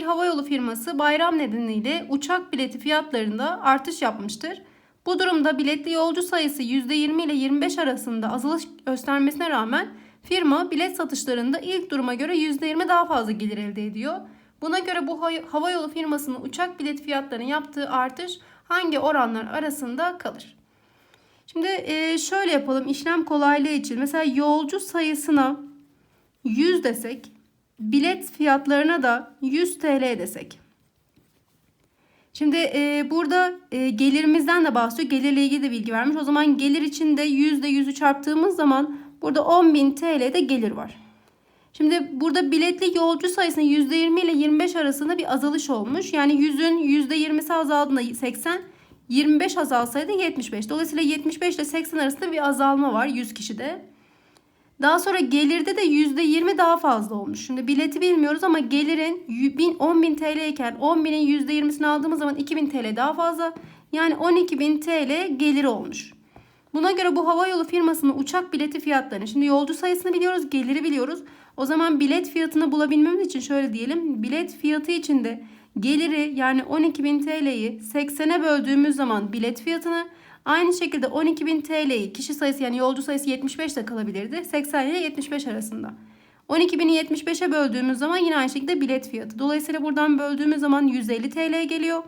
bir havayolu firması bayram nedeniyle uçak bileti fiyatlarında artış yapmıştır. Bu durumda biletli yolcu sayısı %20 ile 25 arasında azalış göstermesine rağmen firma bilet satışlarında ilk duruma göre %20 daha fazla gelir elde ediyor. Buna göre bu havayolu firmasının uçak bilet fiyatlarının yaptığı artış hangi oranlar arasında kalır? Şimdi e, şöyle yapalım işlem kolaylığı için. Mesela yolcu sayısına 100 desek, bilet fiyatlarına da 100 TL desek. Şimdi e, burada e, gelirimizden de bahsediyor. Gelirle ilgili de bilgi vermiş. O zaman gelir için de 100 ile 100'ü çarptığımız zaman burada 10.000 TL'de gelir var. Şimdi burada biletli yolcu sayısının %20 ile 25 arasında bir azalış olmuş. Yani 100'ün %20'si azaldığında 80, 25 azalsaydı 75. Dolayısıyla 75 ile 80 arasında bir azalma var 100 kişide. Daha sonra gelirde de %20 daha fazla olmuş. Şimdi bileti bilmiyoruz ama gelirin 10.000 TL iken 10.000'in %20'sini aldığımız zaman 2.000 TL daha fazla. Yani 12.000 TL gelir olmuş. Buna göre bu havayolu firmasının uçak bileti fiyatlarını, şimdi yolcu sayısını biliyoruz, geliri biliyoruz. O zaman bilet fiyatını bulabilmemiz için şöyle diyelim. Bilet fiyatı içinde geliri yani 12.000 TL'yi 80'e böldüğümüz zaman bilet fiyatını aynı şekilde 12.000 TL'yi kişi sayısı yani yolcu sayısı 75 de kalabilirdi. 80 ile 75 arasında. 12.000'i 75'e böldüğümüz zaman yine aynı şekilde bilet fiyatı. Dolayısıyla buradan böldüğümüz zaman 150 TL geliyor.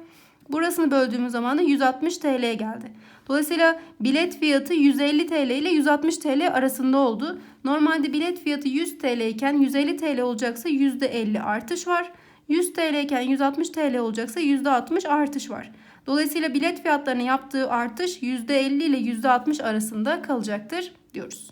Burasını böldüğümüz zaman da 160 TL geldi. Dolayısıyla bilet fiyatı 150 TL ile 160 TL arasında oldu. Normalde bilet fiyatı 100 TL iken 150 TL olacaksa %50 artış var. 100 TL iken 160 TL olacaksa %60 artış var. Dolayısıyla bilet fiyatlarının yaptığı artış %50 ile %60 arasında kalacaktır diyoruz.